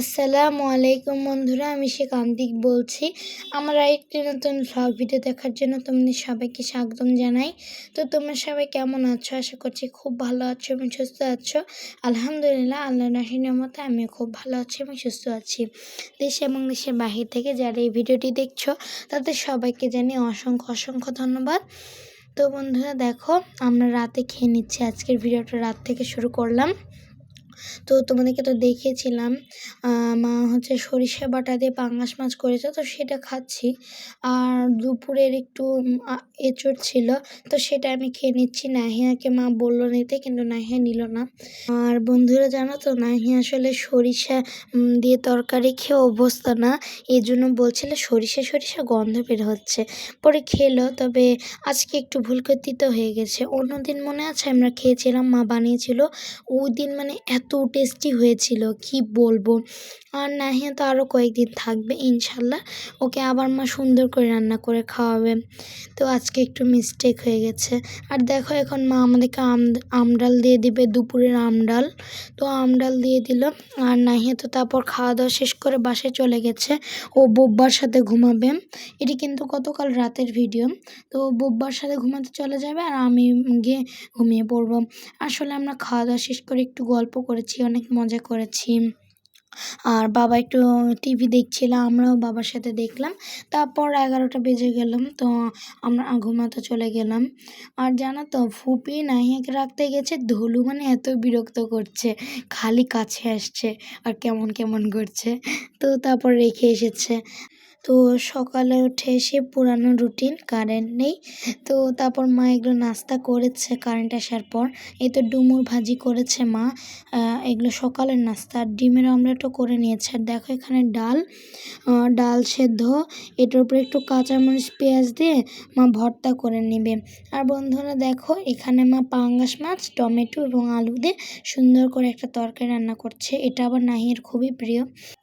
আসসালামু আলাইকুম বন্ধুরা, আমি শেখান্তিক বলছি। আমার একটি নতুন ভ্লগ ভিডিও দেখার জন্য তোমাদের সবাইকে স্বাগতম জানাই। তো তোমরা সবাই কেমন আছো? আশা করছি খুব ভালো আছো এবং সুস্থ আছো। আলহামদুলিল্লাহ আল্লাহ রাহিনের মতো আমিও খুব ভালো আছি এবং সুস্থ আছি। দেশ এবং দেশের বাহির থেকে যারা এই ভিডিওটি দেখছ, তাদের সবাইকে জানি অসংখ্য অসংখ্য ধন্যবাদ। তো বন্ধুরা, দেখো, আমরা রাতে খেয়ে নিচ্ছি। আজকের ভিডিওটা রাত থেকে শুরু করলাম। তো তোমাদেরকে তো দেখিয়েছিলাম মা হচ্ছে সরিষা বাটা দিয়ে পাঙ্গাস মাছ করেছে, তো সেটা খাচ্ছি। আর দুপুরের একটু এঁচড় ছিল, তো সেটা আমি খেয়ে নিচ্ছি। নাহিয়াকে মা বলল নিতে, কিন্তু নাহিয়া নিল না। আর বন্ধুরা জানো তো, নাহিয়া আসলে সরিষা দিয়ে তরকারি খেয়ে অভ্যস্ত না এই জন্য বলছিল সরিষা সরিষা গন্ধ বের হচ্ছে। পরে খেলো, তবে আজকে একটু ভুল কর্তৃত হয়ে গেছে। অন্যদিন মনে আছে আমরা খেয়েছিলাম, মা বানিয়েছিল, ওই দিন মানে এত টেস্টি হয়েছিল, কি বলব? আর না নাহিয়া তো আরও কয়েকদিন থাকবে, ইনশাল্লাহ। ওকে আবার মা সুন্দর করে রান্না করে খাওয়াবে। তো আজকে একটু মিস্টেক হয়ে গেছে। আর দেখো এখন মা আমাদেরকে আম আমডাল দিয়ে দিবে, দুপুরের আমডাল তো আমডাল দিয়ে দিল। আর না নাহিয়া তো তারপর খাওয়া দাওয়া শেষ করে বাসায় চলে গেছে। ও বোব্বার সাথে ঘুমাবে। এটি কিন্তু গতকাল রাতের ভিডিও তো বোব্বার সাথে ঘুমাতে চলে যাবে আর আমি গিয়ে ঘুমিয়ে পড়ব। আসলে আমরা খাওয়া দাওয়া শেষ করে একটু গল্প করেছি, অনেক মজা করেছি। আর বাবা একটু টিভি দেখছিল, আমরাও বাবার সাথে দেখলাম। তারপর এগারোটা বেজে গেলাম তো আমরা ঘুমাতে চলে গেলাম। আর জানো তো, ফুপি নাহিয়াকে রাখতে গেছে, ধুলু মানে এত বিরক্ত করছে, খালি কাছে আসছে, আর কেমন কেমন করছে। তো তারপর রেখে এসেছে। তো সকালে উঠে এসে পুরানো রুটিন কারেন্ট নেই। তো তারপর মা এগুলো নাস্তা করেছে কারেন্ট আসার পর। এই তো ডুমুর ভাজি করেছে মা। এগুলো সকালের নাস্তা। আর ডিমের অমলেটও করে নিয়েছে। আর দেখো এখানে ডাল ডাল সেদ্ধ। এটার উপরে একটু কাঁচামরিচ, পেঁয়াজ দিয়ে মা ভর্তা করে নেবে। আর বন্ধুরা দেখো, এখানে মা পাঙ্গাস মাছ, টমেটো এবং আলু দিয়ে সুন্দর করে একটা তরকারি রান্না করছে। এটা আবার নাহির খুবই প্রিয়।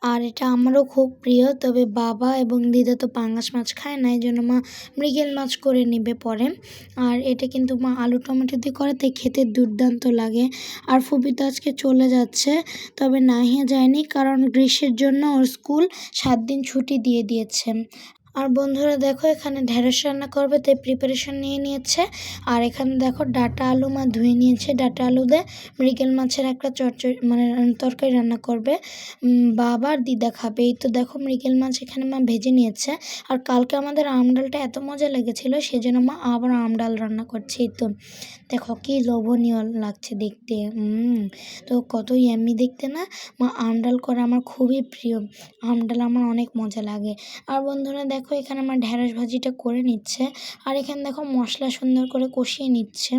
আর এটা আমারও খুব প্রিয়, তবে বাবা এবং দিদা তো পাঙ্গাস মাছ খায় না এই জন্য মা মৃগেল মাছ করে নেবে পরে। আর এটা কিন্তু মা আলু টমেটো দিয়ে করে তাই খেতে দুর্দান্ত লাগে। আর ফুপি তো আজকে চলে যাচ্ছে, তবে নাহিয়া যায়নি, কারণ গ্রীষ্মের জন্য ওর স্কুল সাত দিন ছুটি দিয়ে দিয়েছে। আর বন্ধুরা দেখো, এখানে ঢেঁড়স রান্না করবে, তাই প্রিপারেশন নিয়ে নিয়েছে। আর এখানে দেখো, ডাটা আলু মা ধুয়ে নিয়েছে। ডাটা আলু দিয়ে মৃগেল মাছের একটা চচ্চড়ি মানে তরকারি রান্না করবে। বাবা আর দিদা খাবে। এই তো দেখো, মৃগেল মাছ এখানে মা ভেজে নিয়েছে। আর কালকে আমাদের আমডালটা এত মজা লেগেছিলো সেই জন্য মা আবার আমডাল রান্না করছে। এই তো দেখো, কি লোভনীয় লাগছে দেখতে। তো কতই এমনি দেখতে না? মা আমডাল করে আমার খুবই প্রিয়। আমডাল আমার অনেক মজা লাগে। আর বন্ধুরা দেখো দেখো, এখানে আমার ঢ্যাঁড়স ভাজিটা করে নিচ্ছে। আর এখানে দেখো মশলা সুন্দর করে কষিয়ে নিচ্ছে।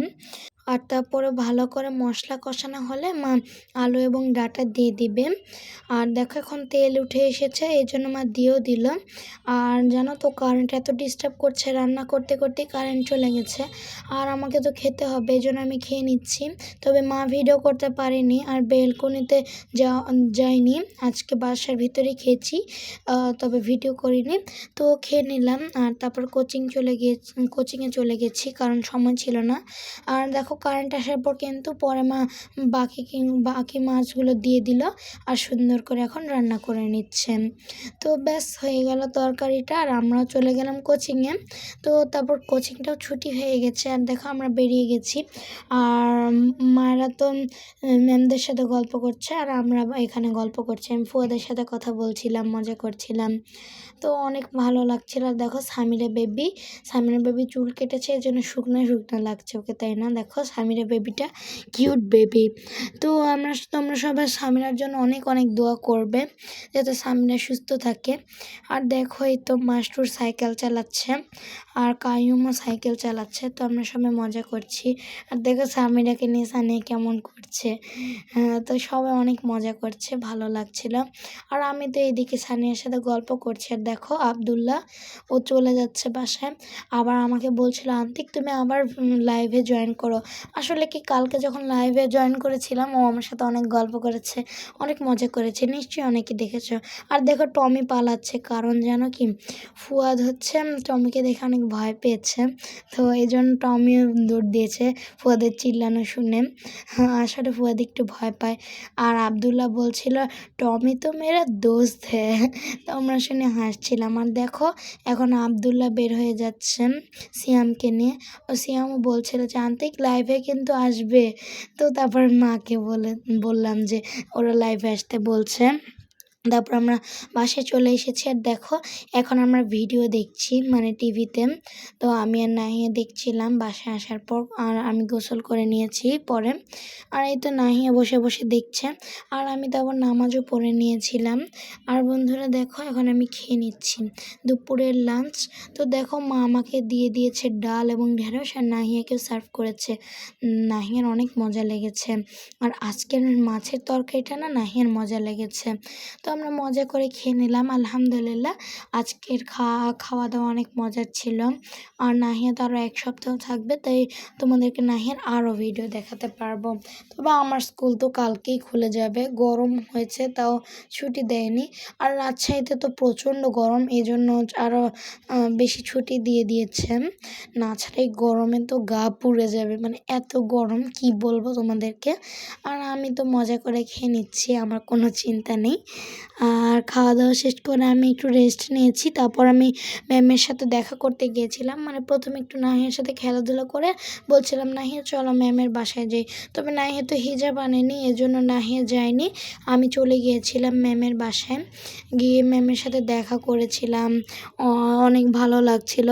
আর তারপরে ভালো করে মশলা কষানো হলে মা আলু এবং ডাটা দিয়ে দিবে। আর দেখো এখন তেল উঠে এসেছে, এই জন্য মা দিয়েও দিল। আর জানো তো কারেন্ট এত ডিস্টার্ব করছে রান্না করতে করতে কারেন্ট চলে গেছে। আর আমাকে তো খেতে হবে, এই জন্য আমি খেয়ে নিচ্ছি। তবে মা ভিডিও করতে পারেনি আর বেলকনিতে যা যাইনি আজকে বাসার ভিতরে খেয়েছি তবে ভিডিও করিনি। তো খেয়ে নিলাম। আর তারপর কোচিং চলে গিয়ে কোচিংয়ে চলে গেছি, কারণ সময় ছিল না। আর দেখো কারেন্ট আসার পর কিন্তু পরে মা বাকি বাকি মাছগুলো দিয়ে দিল আর সুন্দর করে এখন রান্না করে নিচ্ছেন তো ব্যাস, হয়ে গেল তরকারিটা আর আমরাও চলে গেলাম কোচিংয়ে। তো তারপর কোচিংটাও ছুটি হয়ে গেছে আর দেখো আমরা বেরিয়ে গেছি। আর মায়েরা তো, ম্যামদের সাথে গল্প করছে আর আমরা এখানে গল্প করছি। আমি ফুয়াদের সাথে কথা বলছিলাম, মজা করছিলাম। তো অনেক ভালো লাগছিল। আর দেখো সামিরা বেবি সামিরা বেবি চুল কেটেছে, এই জন্য শুকনো শুকনো লাগছে ওকে, তাই না? দেখো সামিরা বেবিটা কিউট বেবি তো আমরা তোমরা সবাই সামিরার জন্য অনেক অনেক দোয়া করবে যাতে সামিরা সুস্থ থাকে। আর দেখো এই তো মাস্টুর সাইকেল চালাচ্ছে। আর কায়ুমও সাইকেল চালাচ্ছে তো আমরা সবাই মজা করছি। আর দেখো সামিরাকে নিয়ে সানিয়ে কেমন করছে। হ্যাঁ, তো সবাই অনেক মজা করছে ভালো লাগছিল। আর আমি তো এইদিকে সানিয়ার সাথে গল্প করছি। আর দেখো আবদুল্লাহ ও চলে যাচ্ছে বাসায়। আবার আমাকে বলছিল আন্তিক তুমি আবার লাইভে জয়েন করো। আসলে কি কালকে যখন লাইভে জয়েন করেছিলাম ও আমার সাথে অনেক গল্প করেছে অনেক মজা করেছে নিশ্চয়ই অনেকে দেখেছ। আর দেখো টমি পালাচ্ছে কারণ যেন কি ফুয়াদ হচ্ছে টমিকে দেখে অনেক ভয় পেয়েছে। তো এই জন্য টমিও দৌড় দিয়েছে ফুয়াদের চিল্লানো শুনে। আসলে ফুয়াদ একটু ভয় পায়। আর আবদুল্লাহ বলছিল, টমি তো মেরা দোস্ত হ্যাঁ তো আমরা শুনে হাসছিলাম। আর দেখো, এখন আবদুল্লাহ বের হয়ে যাচ্ছেন সিয়ামকে নিয়ে। ও সিয়ামও বলছিল যে আন্তিক লাইভে কিন্তু আসবে। তো তারপর মাকে বলে, বললাম যে, ওরা লাইভে আসতে বলছে। তারপর আমরা বাসায় চলে এসেছি আর দেখো, এখন আমরা ভিডিও দেখছি মানে টিভিতে তো আমি আর নাহিয়া দেখছিলাম বাসায় আসার পর, আর আমি গোসল করে নিয়েছি পরে। আর এই তো নাহিয়া বসে বসে দেখছে, আর আমি তো আবার নামাজও পড়ে নিয়েছিলাম। আর বন্ধুরা দেখো, এখন আমি খেয়ে নিচ্ছি। দুপুরের লাঞ্চ তো দেখো মা আমাকে দিয়ে দিয়েছে ডাল এবং ঢেঁড়স, আর নাহিয়াকেও সার্ভ করেছে। নাহিয়ার অনেক মজা লেগেছে। আর আজকের মাছের তরকারিটা না নাহিয়ার মজা লেগেছে। তো আমরা মজা করে খেয়ে নিলাম, আলহামদুলিল্লাহ। আজকের খাওয়া খাওয়া দাওয়া অনেক মজার ছিল। আর নাহিয়া তো আরও এক সপ্তাহ থাকবে, তাই তোমাদেরকে নাহিয়ার আরও ভিডিও দেখাতে পারব। তবে আমার স্কুল তো কালকেই খুলে যাবে। গরম হয়েছে, তাও ছুটি দেয়নি। আর রাজশাহীতে তো প্রচণ্ড গরম এই জন্য আরও বেশি ছুটি দিয়ে দিয়েছেন না ছাড়া এই গরমে তো গা পুড়ে যাবে। মানে এত গরম, কি বলব তোমাদেরকে? আর আমি তো মজা করে খেয়ে নিচ্ছি, আমার কোনো চিন্তা নেই। আর খাওয়া দাওয়া শেষ করে আমি একটু রেস্ট নিয়েছি। তারপর আমি ম্যামের সাথে দেখা করতে গিয়েছিলাম। মানে প্রথমে একটু নাহিয়ার সাথে খেলাধুলা করে বলছিলাম, নাহিয়া, চলো ম্যামের বাসায় যাই। তবে নাহিয়া তো হিজাব আনেনি, এজন্য নাহিয়া যায়নি। আমি চলে গিয়েছিলাম ম্যামের বাসায়। গিয়ে ম্যামের সাথে দেখা করেছিলাম। অনেক ভালো লাগছিল।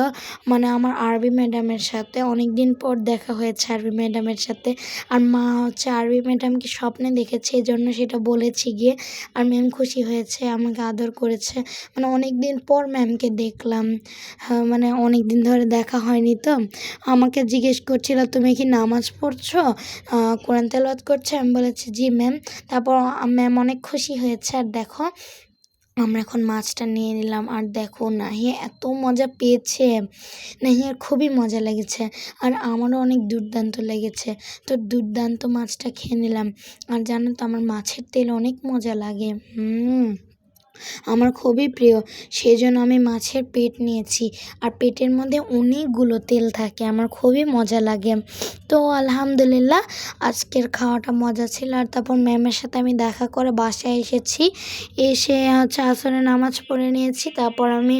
মানে আমার আরবি ম্যাডামের সাথে অনেক দিন পর দেখা হয়েছে আরবি ম্যাডামের সাথে। আর মা হচ্ছে আরবি ম্যাডামকে স্বপ্নে দেখেছে এই জন্য সেটা বলেছি গিয়ে। আর ম্যাম খুশি হয়েছে আমাকে আদর করেছে। মানে অনেক দিন পর ম্যামকে দেখলাম। হ্যাঁ, মানে অনেক দিন ধরে দেখা হয়নি তো। আমাকে জিজ্ঞেস করছিল তুমি কি নামাজ পড়ছো? কোরআন তেলাওয়াত করছ। আমি বলেছি জি ম্যাম তারপর ম্যাম অনেক খুশি হয়েছে। আর দেখো আমরা এখন মাছটা নিয়ে নিলাম। আর দেখো, নাহিয়া এত মজা পেয়েছে। নাহিয়ার খুবই মজা লেগেছে। আর আমারও অনেক দুর্দান্ত লেগেছে। তো দুর্দান্ত মাছটা খেয়ে নিলাম। আর জানো তো, আমার মাছের তেল অনেক মজা লাগে। হুম। আমার খুবই প্রিয়। সেই জন্য আমি মাছের পেট নিয়েছি। আর পেটের মধ্যে অনেকগুলো তেল থাকে, আমার খুবই মজা লাগে। তো আলহামদুলিল্লাহ, আজকের খাওয়াটা মজা ছিল। আর তারপর ম্যামের সাথে আমি দেখা করে বাসায় এসেছি। এসে হচ্ছে আসরে নামাজ পড়ে নিয়েছি। তারপর আমি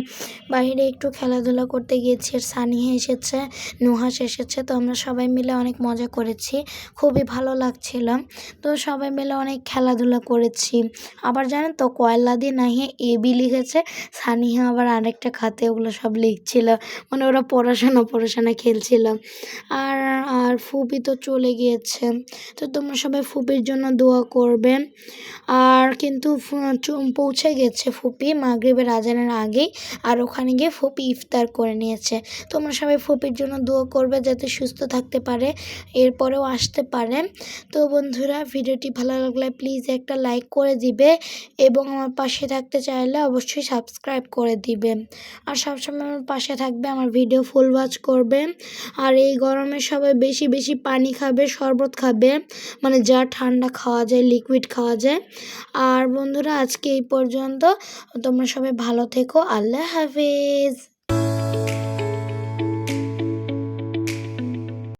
বাইরে একটু খেলাধুলা করতে গিয়েছি। আর সানিহা এসেছে নুহাস এসেছে। তো আমরা সবাই মিলে অনেক মজা করেছি। খুবই ভালো লাগছিল। তো সবাই মিলে অনেক খেলাধুলা করেছি। আবার জানেন তো, কয়লা দিয়ে এ বি লিখেছে। সানিহা আবার আরেকটা খাতে ওগুলো সব লিখছিল। মানে ওরা পড়াশোনা পড়াশোনা খেলছিল। আর আর ফুপি তো চলে গিয়েছে। তো তোমরা সবাই ফুপির জন্য দোয়া করবে আর কিন্তু পৌঁছে গেছে ফুপি মাগরীবের আজানের আগেই। আর ওখানে গিয়ে ফুপি ইফতার করে নিয়েছে। তোমরা সবাই ফুপির জন্য দোয়া করবে যাতে সুস্থ থাকতে পারে। এরপরেও আসতে পারে। তো বন্ধুরা, ভিডিওটি ভালো লাগলে প্লিজ একটা লাইক করে দিবে এবং আমার পাশে থাকতে চাইলে অবশ্যই সাবস্ক্রাইব করে দিবে। আর সবসময় আমার পাশে থাকবে, আমার ভিডিও ফুল ওয়াচ করবে। আর এই গরমে সবাই বেশি বেশি পানি খাবে, শরবত খাবে। মানে যা ঠান্ডা খাওয়া যায় লিকুইড খাওয়া যায়। আর বন্ধুরা, আজকে এই পর্যন্ত। তোমরা সবাই ভালো থেকো। আল্লাহ হাফিজ।